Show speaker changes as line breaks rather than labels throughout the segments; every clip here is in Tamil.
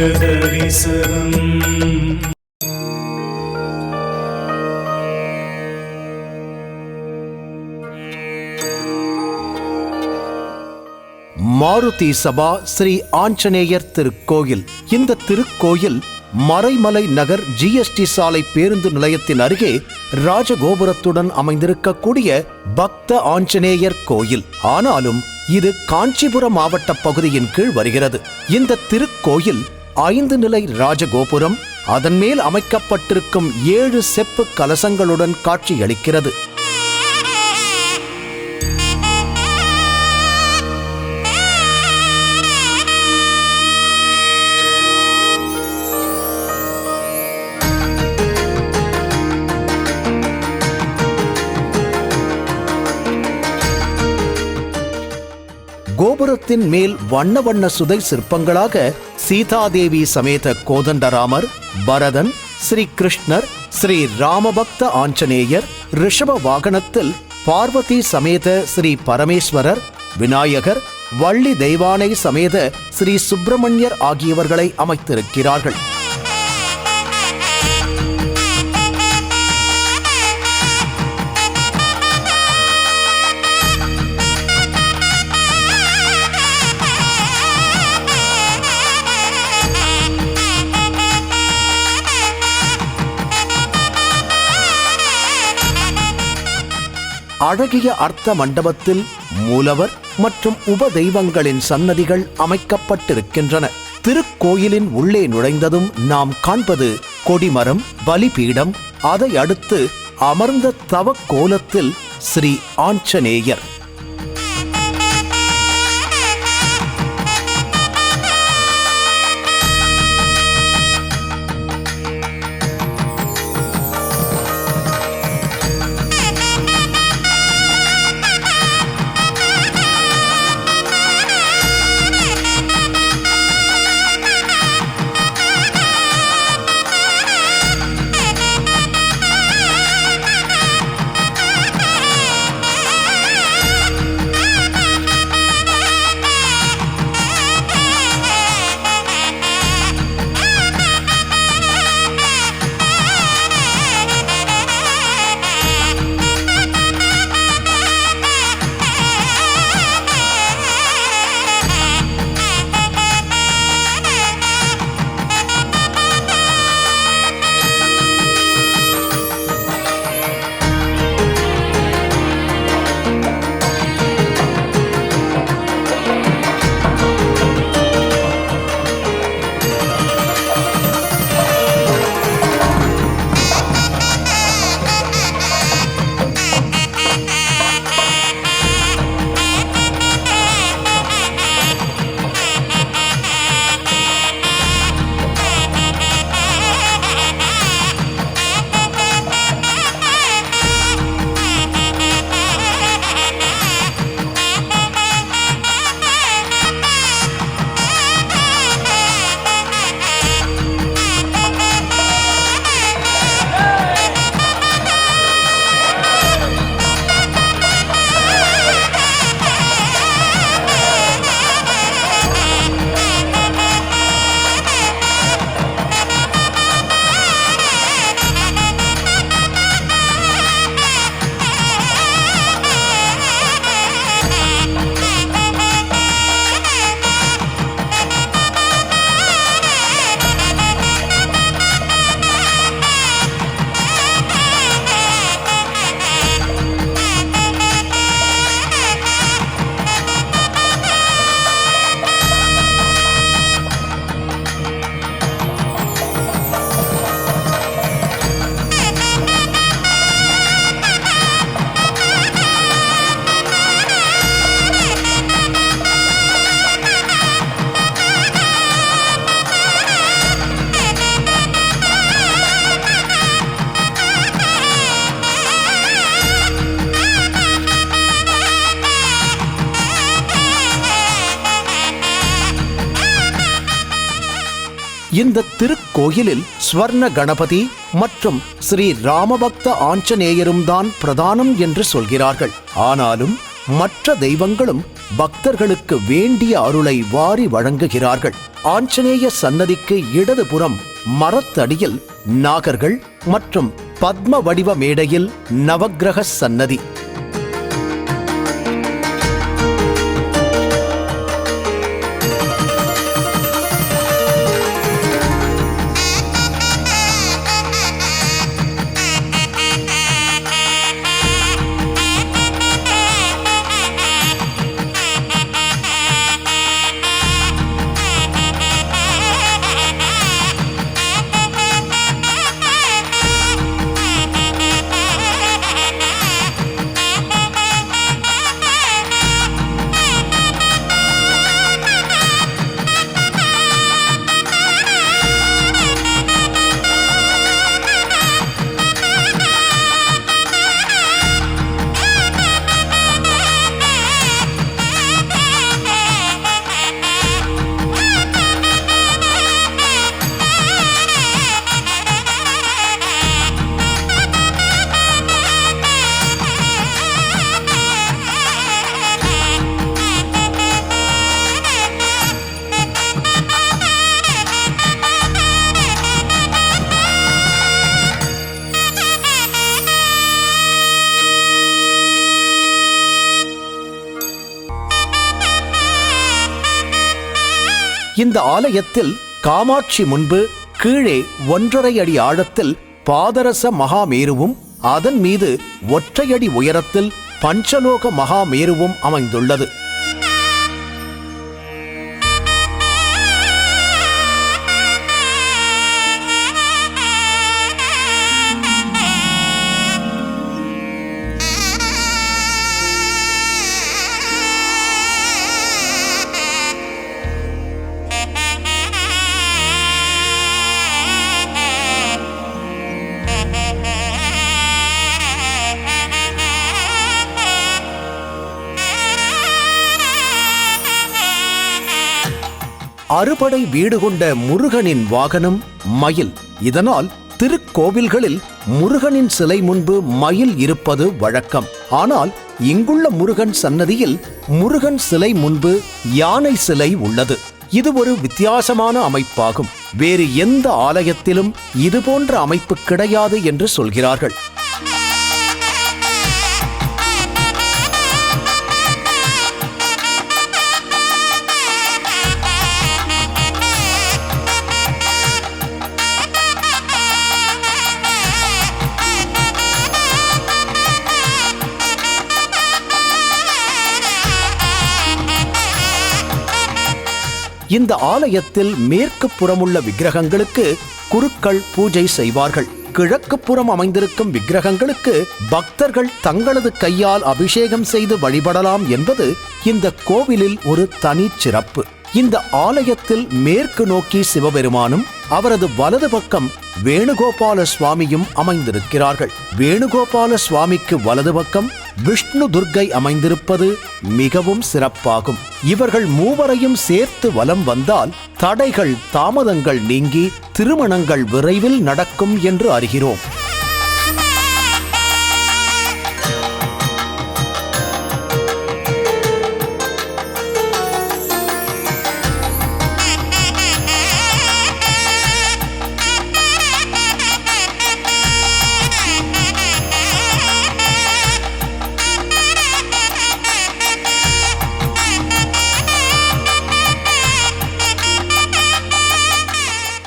தரிசனம்
மாருதி சபா ஸ்ரீ ஆஞ்சநேயர் திருக்கோயில். இந்த திருக்கோயில் மறைமலை நகர் ஜிஎஸ்டி சாலை பேருந்து நிலையத்தின் அருகே ராஜகோபுரத்துடன் அமைந்திருக்கக்கூடிய பக்த ஆஞ்சநேயர் கோயில். ஆனாலும் இது காஞ்சிபுரம் மாவட்ட பகுதியின் கீழ் வருகிறது. இந்த திருக்கோயில் ஐந்து நிலை ராஜகோபுரம் அதன் மேல் அமைக்கப்பட்டிருக்கும் ஏழு செப்பு கலசங்களுடன் காட்சியளிக்கிறது. கோபுரத்தின் மேல் வண்ண வண்ண சுதை சிற்பங்களாக சீதாதேவி சமேத கோதண்டராமர் பரதன் ஸ்ரீ கிருஷ்ணர் ஸ்ரீ ராமபக்த ஆஞ்சநேயர் ரிஷப வாகனத்தில் பார்வதி சமேத ஸ்ரீ பரமேஸ்வரர் விநாயகர் வள்ளி தெய்வானை சமேத ஸ்ரீ சுப்பிரமணியர் ஆகியவர்களை அமைத்திருக்கிறார்கள். அழகிய அர்த்த மண்டபத்தில் மூலவர் மற்றும் உப தெய்வங்களின் சன்னதிகள் அமைக்கப்பட்டிருக்கின்றன. திருக்கோயிலின் உள்ளே நுழைந்ததும் நாம் காண்பது கொடிமரம் பலிபீடம் அதை அடுத்து அமர்ந்த தவக்கோலத்தில் ஸ்ரீ ஆஞ்சநேயர். இந்த திருக்கோயிலில் ஸ்வர்ண கணபதி மற்றும் ஸ்ரீ ராமபக்த ஆஞ்சநேயரும் தான் பிரதானம் என்று சொல்கிறார்கள். ஆனாலும் மற்ற தெய்வங்களும் பக்தர்களுக்கு வேண்டிய அருளை வாரி வழங்குகிறார்கள். ஆஞ்சநேய சன்னதிக்கு இடதுபுறம் மரத்தடியில் நாகர்கள் மற்றும் பத்ம வடிவ மேடையில் நவக்கிரக சன்னதி. இந்த ஆலயத்தில் காமாட்சி முன்பு கீழே ஒன்றரை அடி ஆழத்தில் பாதரச மகாமேருவும் அதன் மீது ஒற்றையடி உயரத்தில் பஞ்சலோக மகாமேருவும் அமைந்துள்ளது. அறுபடை வீடு கொண்ட முருகனின் வாகனம் மயில். இதனால் திருக்கோவில்களில் முருகனின் சிலை முன்பு மயில் இருப்பது வழக்கம். ஆனால் இங்குள்ள முருகன் சன்னதியில் முருகன் சிலை முன்பு யானை சிலை உள்ளது. இது ஒரு வித்தியாசமான அமைப்பாகும். வேறு எந்த ஆலயத்திலும் இதுபோன்ற அமைப்பு கிடையாது என்று சொல்கிறார்கள். இந்த ஆலயத்தில் மேற்கு புறமுள்ள விக்கிரகங்களுக்கு குருக்கள் பூஜை செய்வார்கள். கிழக்கு புறம் அமைந்திருக்கும் விக்கிரகங்களுக்கு பக்தர்கள் தங்களது கையால் அபிஷேகம் செய்து வழிபடலாம் என்பது இந்த கோவிலில் ஒரு தனி சிறப்பு. இந்த ஆலயத்தில் மேற்கு நோக்கி சிவபெருமானும் அவரது வலது பக்கம் வேணுகோபால சுவாமியும் அமைந்திருக்கிறார்கள். வேணுகோபால சுவாமிக்கு வலது பக்கம் விஷ்ணு துர்க்கை அமைந்திருப்பது மிகவும் சிறப்பாகும். இவர்கள் மூவரையும் சேர்த்து வலம் வந்தால் தடைகள் தாமதங்கள் நீங்கி திருமணங்கள் விரைவில் நடக்கும் என்று அறிகிறோம்.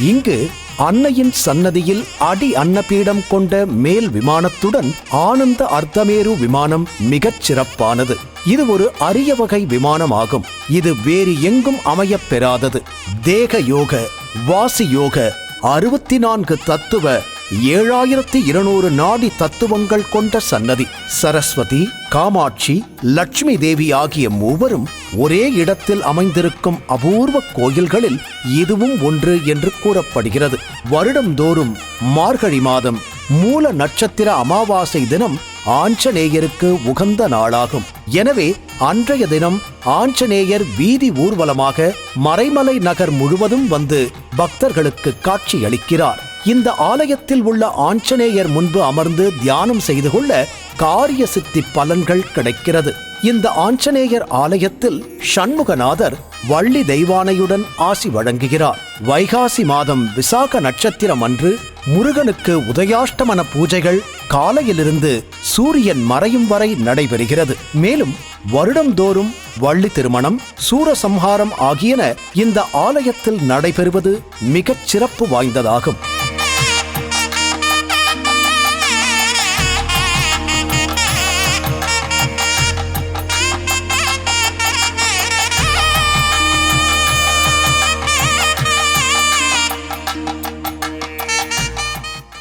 இங்கு அன்னையின் சன்னதியில் அடி அன்னபீடம் கொண்ட மேல் விமானத்துடன் ஆனந்த அர்த்தமேரு விமானம் மிகச் சிறப்பானது. இது ஒரு அரிய வகை விமானமாகும். இது வேறு எங்கும் அமையப் பெறாதது. தேக யோக வாசி யோக அறுபத்தி நான்கு தத்துவ ஏழாயிரத்தி இருநூறு நாடி தத்துவங்கள் கொண்ட சன்னதி. சரஸ்வதி காமாட்சி லட்சுமி தேவி ஆகிய மூவரும் ஒரே இடத்தில் அமைந்திருக்கும் அபூர்வ கோயில்களில் இதுவும் ஒன்று என்று கூறப்படுகிறது. வருடம்தோறும் மார்கழி மாதம் மூல நட்சத்திர அமாவாசை தினம் ஆஞ்சநேயருக்கு உகந்த நாளாகும். எனவே அன்றைய தினம் ஆஞ்சநேயர் வீதி ஊர்வலமாக மறைமலை நகர் முழுவதும் வந்து பக்தர்களுக்கு காட்சியளிக்கிறார். இந்த ஆலயத்தில் உள்ள ஆஞ்சநேயர் முன்பு அமர்ந்து தியானம் செய்து கொள்ள காரிய சித்தி பலன்கள் கிடைக்கிறது. இந்த ஆஞ்சநேயர் ஆலயத்தில் சண்முகநாதர் வள்ளி தெய்வானையுடன் ஆசி வழங்குகிறார். வைகாசி மாதம் விசாக நட்சத்திரம் அன்று முருகனுக்கு உதயாஷ்டமன பூஜைகள் காலையிலிருந்து சூரியன் மறையும் வரை நடைபெறுகிறது. மேலும் வருடந்தோறும் வள்ளி திருமணம் சூரசம்ஹாரம் ஆகியன இந்த ஆலயத்தில் நடைபெறுவது மிகச் சிறப்பு வாய்ந்ததாகும்.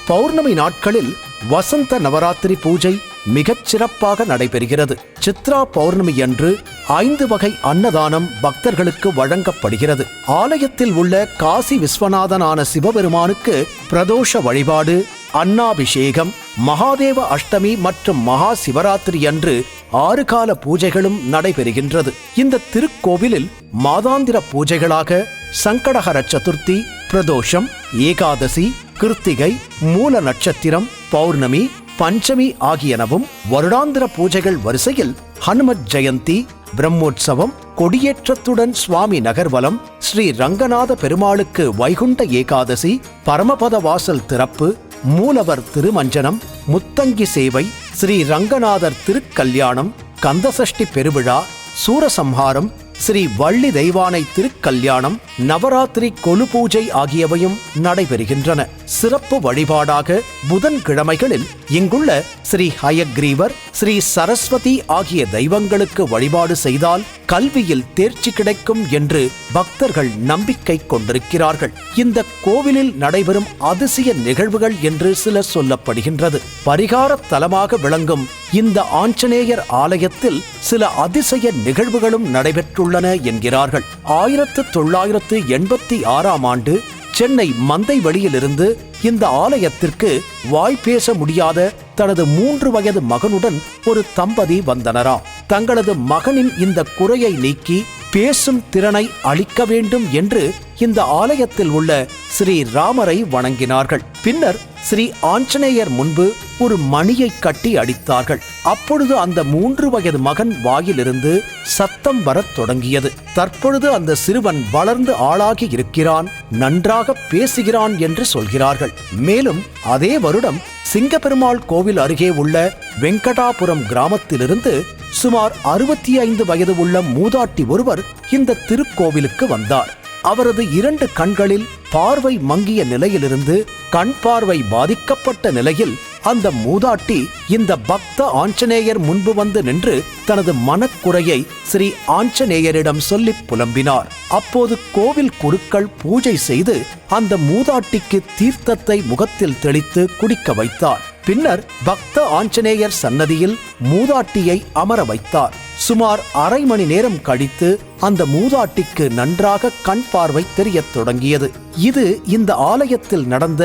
பௌர்ணமி நாட்களில் வசந்த நவராத்திரி பூஜை மிகச் சிறப்பாக நடைபெறுகிறது. சித்ரா பௌர்ணமி அன்று ஐந்து வகை அன்னதானம் பக்தர்களுக்கு வழங்கப்படுகிறது. ஆலயத்தில் உள்ள காசி விஸ்வநாதனான சிவபெருமானுக்கு பிரதோஷ வழிபாடு அன்னாபிஷேகம் மகாதேவ அஷ்டமி மற்றும் மகா சிவராத்திரி அன்று ஆறு கால பூஜைகளும் நடைபெறுகின்றது. இந்த திருக்கோவிலில் மாதாந்திர பூஜைகளாக சங்கடஹர சதுர்த்தி பிரதோஷம் ஏகாதசி கிருத்திகை மூல நட்சத்திரம் பௌர்ணமி பஞ்சமி ஆகியனவும் வருடாந்திர பூஜைகள் வரிசையில் ஹனுமத் ஜெயந்தி பிரம்மோற்சவம் கொடியேற்றத்துடன் சுவாமி நகர்வலம் ஸ்ரீ ரங்கநாத பெருமாளுக்கு வைகுண்ட ஏகாதசி பரமபத வாசல் திறப்பு மூலவர் திருமஞ்சனம் முத்தங்கி சேவை ஸ்ரீ ரங்கநாதர் திருக்கல்யாணம் கந்தசஷ்டி பெருவிழா சூரசம்ஹாரம் ஸ்ரீ வள்ளி தெய்வானை திருக்கல்யாணம் நவராத்திரி கொலு பூஜை ஆகியவையும் நடைபெறுகின்றன. சிறப்பு வழிபாடாக புதன்கிழமைகளில் இங்குள்ள ஸ்ரீ ஹயக்ரீவர் ஸ்ரீ சரஸ்வதி ஆகிய தெய்வங்களுக்கு வழிபாடு செய்தால் கல்வியில் தேர்ச்சி கிடைக்கும் என்று பக்தர்கள் நம்பிக்கை கொண்டிருக்கிறார்கள். இந்த கோவிலில் நடைபெறும் அதிசய நிகழ்வுகள் என்று சில சொல்லப்படுகின்றது. பரிகார தலமாக விளங்கும் இந்த ஆஞ்சநேயர் ஆலயத்தில் சில அதிசய நிகழ்வுகளும் நடைபெற்றுள்ளன என்கிறார்கள். ஆயிரத்து தொள்ளாயிரத்து எண்பத்தி ஆறாம் ஆண்டு சென்னை மந்தை வழியிலிருந்து இந்த ஆலயத்திற்கு வாய் பேச முடியாத தனது மூன்று வயது மகனுடன் ஒரு தம்பதி வந்தனராம் தங்களது மகனின் இந்த குறையை நீக்கி பேசும் திறனை அளிக்க வேண்டும் என்று இந்த ஆலயத்தில் உள்ள ஸ்ரீ ராமரை வணங்கினார்கள். பின்னர் ஸ்ரீ ஆஞ்சநேயர் முன்பு ஒரு மணியை கட்டி அடித்தார்கள். அப்பொழுது அந்த மூன்று வயது மகன் வாயிலிருந்து சத்தம் வரத் தொடங்கியது. தற்பொழுது அந்த சிறுவன் வளர்ந்து ஆளாகி இருக்கிறான் நன்றாக பேசுகிறான் என்று சொல்கிறார்கள். மேலும் அதே வருடம் சிங்கப்பெருமாள் கோவில் அருகே உள்ள வெங்கடாபுரம் கிராமத்திலிருந்து சுமார் அறுபத்தி ஐந்து வயது உள்ள மூதாட்டி ஒருவர் இந்த திருக்கோவிலுக்கு வந்தார். அவரது இரண்டு கண்களில் பார்வை மங்கிய நிலையிலிருந்து கண் பார்வை பாதிக்கப்பட்ட நிலையில் அந்த மூதாட்டி இந்த பக்த ஆஞ்சநேயர் முன்பு வந்து நின்று தனது மனக்குறையை ஸ்ரீ ஆஞ்சநேயரிடம் சொல்லி புலம்பினார். அப்போது கோவில் குருக்கள் பூஜை செய்து அந்த மூதாட்டிக்கு தீர்த்தத்தை முகத்தில் தெளித்து குடிக்க வைத்தார். பின்னர் பக்த ஆஞ்சநேயர் சன்னதியில் மூதாட்டியை அமர வைத்தார். சுமார் அரை மணி நேரம் கழித்து அந்த மூதாட்டிக்கு நன்றாக கண் பார்வை தெரியத் தொடங்கியது. இது இந்த ஆலயத்தில் நடந்த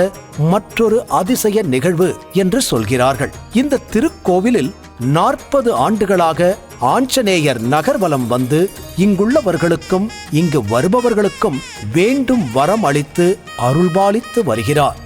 மற்றொரு அதிசய நிகழ்வு என்று சொல்கிறார்கள். இந்த திருக்கோவிலில் நாற்பது ஆண்டுகளாக ஆஞ்சநேயர் நகர்வலம் வந்து இங்குள்ளவர்களுக்கும் இங்கு வருபவர்களுக்கும் வேண்டும் வரம் அளித்து அருள்பாலித்து வருகிறார்.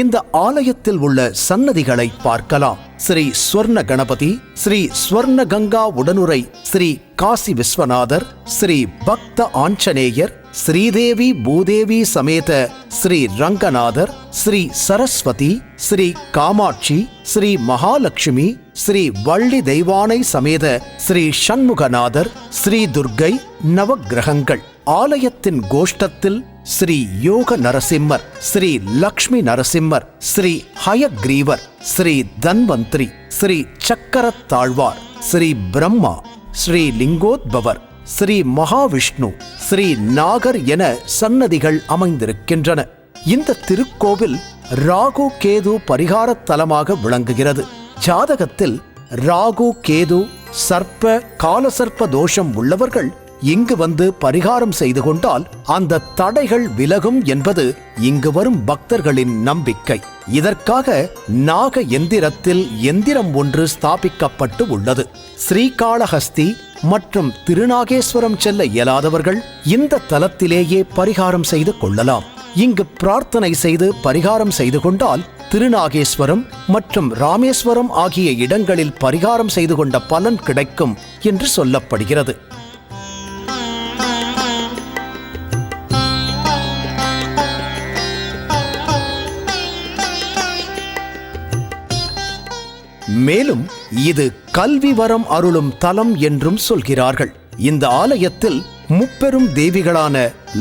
இந்த ஆலயத்தில் உள்ள சன்னதிகளை பார்க்கலாம். ஸ்ரீ ஸ்வர்ண கணபதி ஸ்ரீ ஸ்வர்ண கங்கா உடனுரை ஸ்ரீ காசி விஸ்வநாதர் ஸ்ரீ பக்த ஆஞ்சநேயர் ஸ்ரீதேவி பூதேவி சமேத ஸ்ரீ ரங்கநாதர் ஸ்ரீ சரஸ்வதி ஸ்ரீ காமாட்சி ஸ்ரீ மகாலட்சுமி ஸ்ரீ வள்ளி தெய்வானை சமேத ஸ்ரீ சண்முகநாதர் ஸ்ரீ துர்க்கை நவகிரகங்கள் ஆலயத்தின் கோஷ்டத்தில் ஸ்ரீ யோக நரசிம்மர் ஸ்ரீ லக்ஷ்மி நரசிம்மர் ஸ்ரீ ஹயக்ரீவர் ஸ்ரீ தன்வந்திரி ஸ்ரீ சக்கரத் தாழ்வார் ஸ்ரீ பிரம்மா ஸ்ரீ லிங்கோத்பவர் ஸ்ரீ மகாவிஷ்ணு ஸ்ரீ நாகர் என சன்னதிகள் அமைந்திருக்கின்றன. இந்த திருக்கோவில் ராகு கேது பரிகாரத் தலமாக விளங்குகிறது. ஜாதகத்தில் ராகு கேது சர்ப்ப காலசர்ப்ப தோஷம் உள்ளவர்கள் இங்கு வந்து பரிகாரம் செய்து கொண்டால் அந்த தடைகள் விலகும் என்பது இங்கு வரும் பக்தர்களின் நம்பிக்கை. இதற்காக நாக எந்திரத்தில் எந்திரம் ஒன்று ஸ்தாபிக்கப்பட்டு உள்ளது. ஸ்ரீகாளஹஸ்தி மற்றும் திருநாகேஸ்வரம் செல்ல இயலாதவர்கள் இந்த தலத்திலேயே பரிகாரம் செய்து கொள்ளலாம். இங்கு பிரார்த்தனை செய்து பரிகாரம் செய்து கொண்டால் திருநாகேஸ்வரம் மற்றும் ராமேஸ்வரம் ஆகிய இடங்களில் பரிகாரம் செய்து கொண்ட பலன் கிடைக்கும் என்று சொல்லப்படுகிறது. மேலும் இது கல்வி வரம் அருளும் தலம் என்றும் சொல்கிறார்கள். இந்த ஆலயத்தில் முப்பெரும் தேவிகளான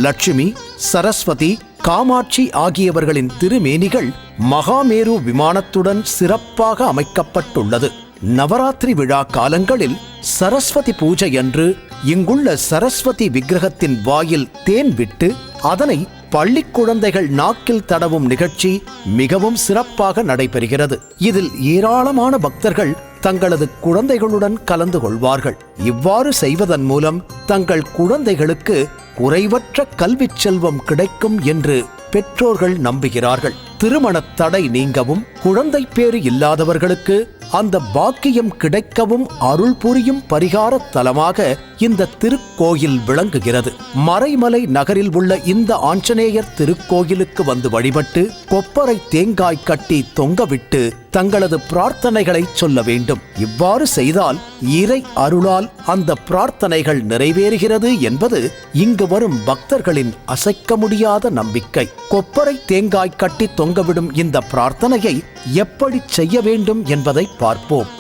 லட்சுமி சரஸ்வதி காமாட்சி ஆகியவர்களின் திருமேனிகள் மகாமேரு விமானத்துடன் சிறப்பாக அமைக்கப்பட்டுள்ளது. நவராத்திரி விழா காலங்களில் சரஸ்வதி பூஜை அன்று இங்குள்ள சரஸ்வதி விக்கிரகத்தின் வாயில் தேன் விட்டு அதனை பள்ளி குழந்தைகள் நாக்கில் தடவும் நிகழ்ச்சி மிகவும் சிறப்பாக நடைபெறுகிறது. இதில் ஏராளமான பக்தர்கள் தங்களது குழந்தைகளுடன் கலந்து கொள்வார்கள். இவ்வாறு செய்வதன் மூலம் தங்கள் குழந்தைகளுக்கு குறைவற்ற கல்வி செல்வம் கிடைக்கும் என்று பெற்றோர்கள் நம்புகிறார்கள். திருமணத் தடை நீங்கவும் குழந்தை பேறு இல்லாதவர்களுக்கு அந்த பாக்கியம் கிடைக்கவும் அருள் புரியும் பரிகாரத் தலமாக இந்த திருக்கோயில் விளங்குகிறது. மறைமலை நகரில் உள்ள இந்த ஆஞ்சநேயர் திருக்கோயிலுக்கு வந்து வழிபட்டு கொப்பரை தேங்காய் கட்டி தொங்கவிட்டு தங்களது பிரார்த்தனைகளை சொல்ல வேண்டும். இவ்வாறு செய்தால் இறை அருளால் அந்த பிரார்த்தனைகள் நிறைவேறுகிறது என்பது இங்கு வரும் பக்தர்களின் அசைக்க முடியாத நம்பிக்கை. கொப்பரை தேங்காய் கட்டி தொங்கவிடும் இந்த பிரார்த்தனையை எப்படி செய்ய வேண்டும் என்பதை பார்ப்போம்.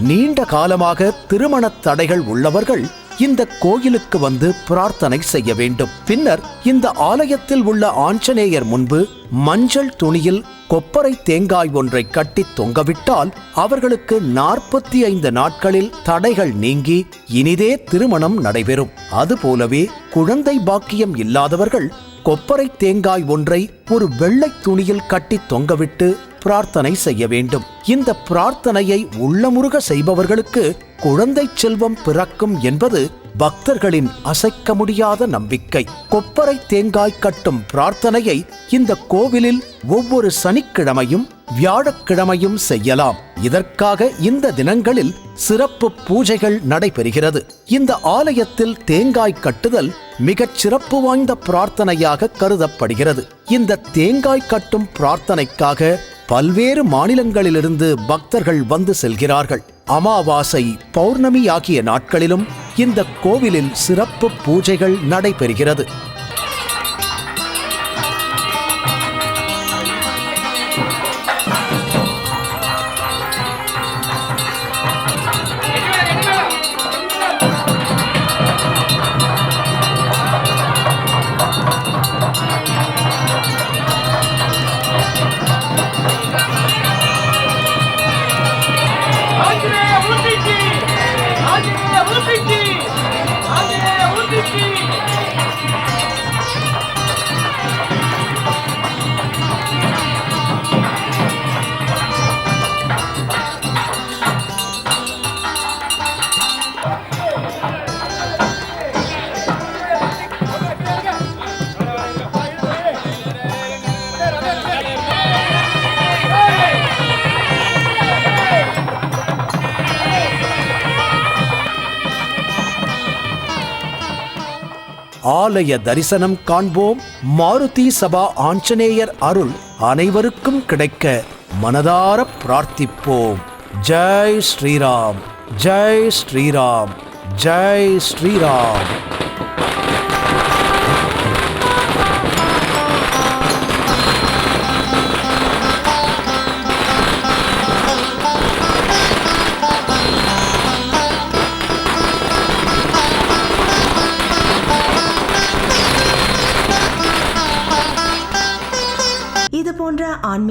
நீண்ட காலமாக திருமணத் தடைகள் உள்ளவர்கள் இந்த கோயிலுக்கு வந்து பிரார்த்தனை செய்ய வேண்டும். பின்னர் இந்த ஆலயத்தில் உள்ள ஆஞ்சநேயர் முன்பு மஞ்சள் துணியில் கொப்பரை தேங்காய் ஒன்றை கட்டி தொங்கவிட்டால் அவர்களுக்கு நாற்பத்தி ஐந்து நாட்களில் தடைகள் நீங்கி இனிதே திருமணம் நடைபெறும். அதுபோலவே குழந்தை பாக்கியம் இல்லாதவர்கள் கொப்பரை தேங்காய் ஒன்றை ஒரு வெள்ளை துணியில் கட்டி தொங்கவிட்டு பிரார்த்தனை செய்ய வேண்டும். இந்த பிரார்த்தனையை உள்ளமுருக செய்பவர்களுக்கு குழந்தை செல்வம் பிறக்கும் என்பது பக்தர்களின் அசைக்க முடியாத நம்பிக்கை. கொப்பரை தேங்காய் கட்டும் பிரார்த்தனையை இந்த கோவிலில் ஒவ்வொரு சனிக்கிழமையும் வியாழக்கிழமையும் செய்யலாம். இதற்காக இந்த தினங்களில் சிறப்பு பூஜைகள் நடைபெறுகிறது. இந்த ஆலயத்தில் தேங்காய் கட்டுதல் மிகச் சிறப்பு வாய்ந்த பிரார்த்தனையாக கருதப்படுகிறது. இந்த தேங்காய் கட்டும் பிரார்த்தனைக்காக பல்வேறு மாநிலங்களிலிருந்து பக்தர்கள் வந்து செல்கிறார்கள். அமாவாசை பௌர்ணமி ஆகிய நாட்களிலும் இந்த கோவிலில் சிறப்பு பூஜைகள் நடைபெறுகிறது. ஆலய தரிசனம் காண்போம். மாருதி சபா ஆஞ்சநேயர் அருள் அனைவருக்கும் கிடைக்க மனதார பிரார்த்திப்போம். ஜெய் ஸ்ரீராம் ஜெய் ஸ்ரீராம் ஜெய் ஸ்ரீராம்.